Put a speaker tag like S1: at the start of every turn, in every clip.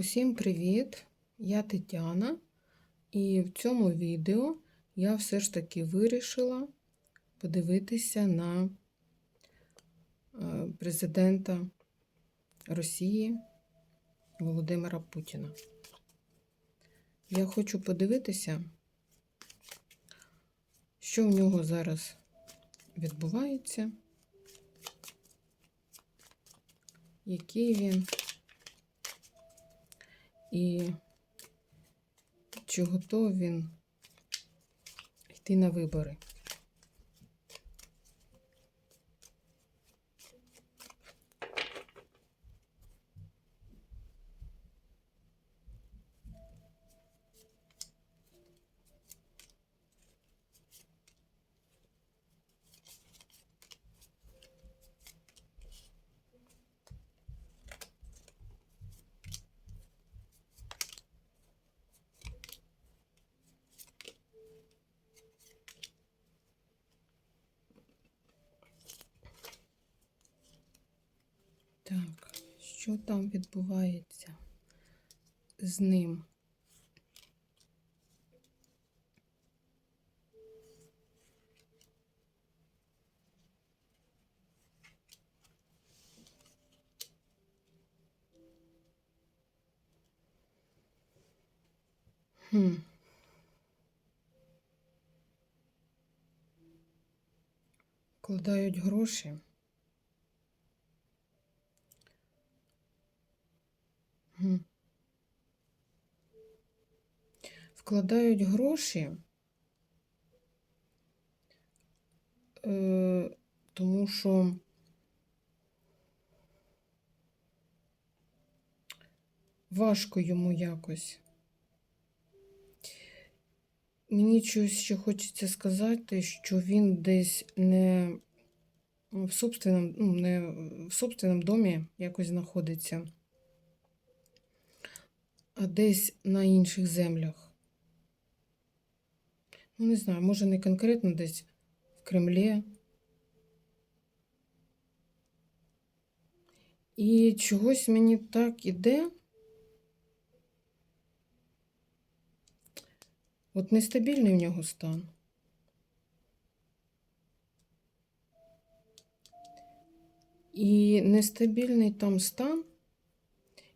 S1: Усім привіт! Я Тетяна, і в цьому відео я все ж таки вирішила подивитися на е, президента Росії Володимира Путіна. Я хочу подивитися, що в нього зараз відбувається, який він. І чи готовий він йти на вибори? Так, що там відбувається з ним? Хм. Вкладають гроші. Вкладають гроші, е, тому що важко йому якось. Мені щось ще хочеться сказати, що він десь не в собственному, ну, не в собственному домі якось знаходиться а десь на інших землях. Ну, не знаю, може не конкретно десь в Кремлі. І чогось мені так іде. От нестабільний в нього стан. І нестабільний там стан,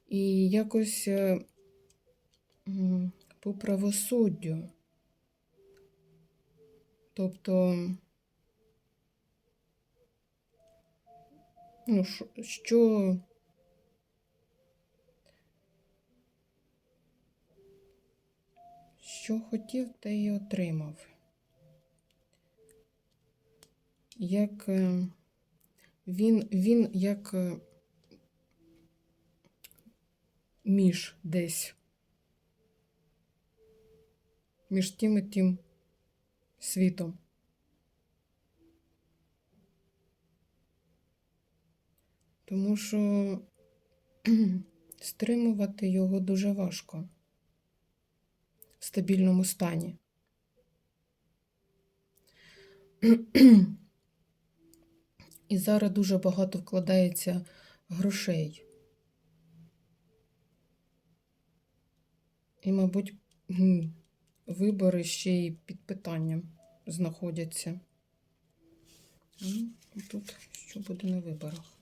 S1: і якось е, по правосуддю. Тобто, ну, що, що хотів, те й отримав. Як е, він, він як е, між десь. між тим і тим світом. Тому що стримувати його дуже важко в стабільному стані. І зараз дуже багато вкладається грошей. І, мабуть, вибори ще й під питанням знаходяться. Тут що буде на виборах?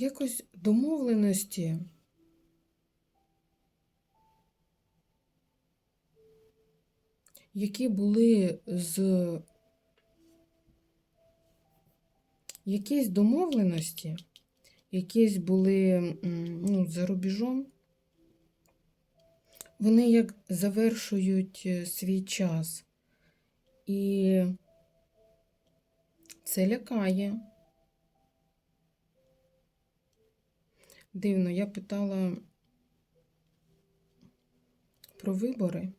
S1: Якось домовленості. Які були з якісь домовленості, якісь були ну, за рубежом, вони як завершують е, свій час. І це лякає. Дивно, я питала про вибори,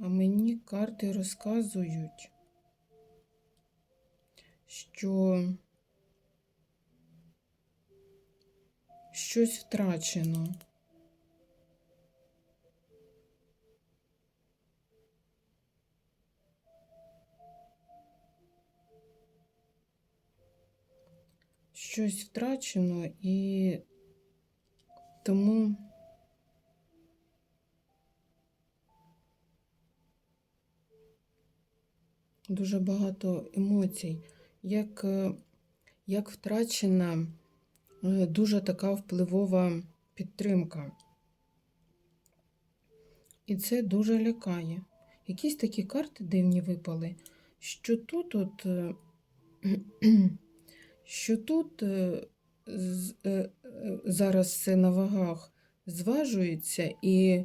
S1: а мені карти розказують, що щось втрачено. Щось втрачено і тому дуже багато емоцій, як, е, як втрачена е, дуже така впливова підтримка. І це дуже лякає. Якісь такі карти дивні випали, що тут от, е, що тут е, е, е, зараз все на вагах зважується і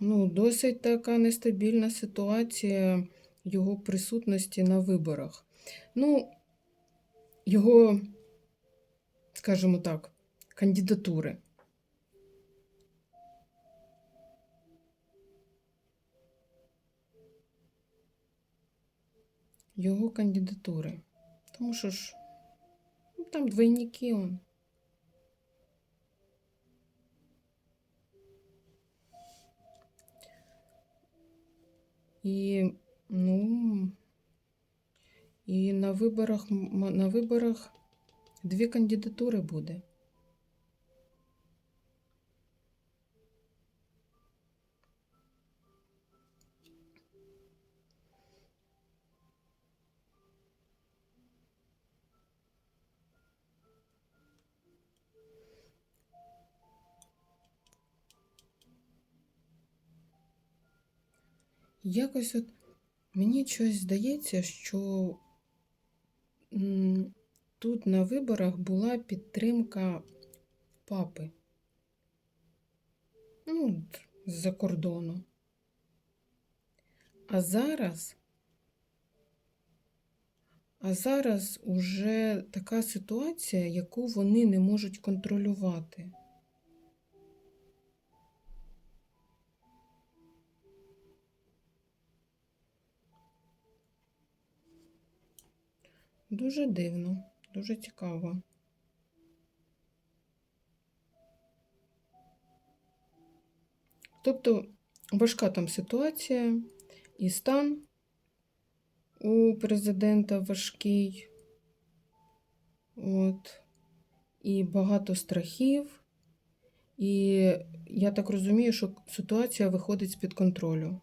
S1: ну, досить така нестабільна ситуація його присутності на виборах. Ну, його, скажімо так, кандидатури. Його кандидатури. Тому що ж, ну, там двойники он. І, ну, і на виборах, м- на виборах дві кандидатури буде. Якось от мені щось здається, що тут на виборах була підтримка папи. Ну, з-за кордону. А зараз, а зараз уже така ситуація, яку вони не можуть контролювати. Дуже дивно, дуже цікаво. Тобто важка там ситуація і стан у президента важкий, от, і багато страхів. І я так розумію, що ситуація виходить з-під контролю.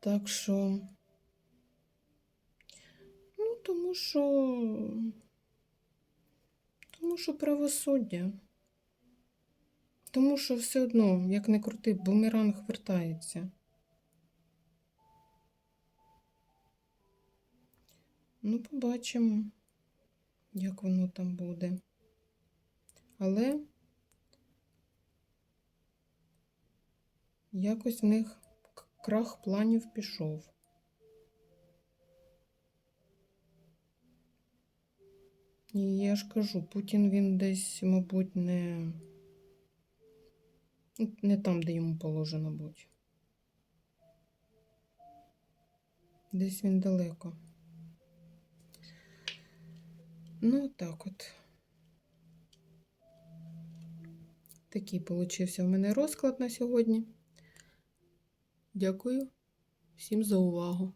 S1: Так що, тому що, тому що правосуддя. Тому що все одно, як не крути, бумеранг вертається. Ну, побачимо, як воно там буде. Але якось в них крах планів пішов. І я ж кажу, Путін він десь, мабуть, не, не там, де йому положено бути. Десь він далеко. Ну, так от. Такий получився в мене розклад на сьогодні. Дякую всім за увагу.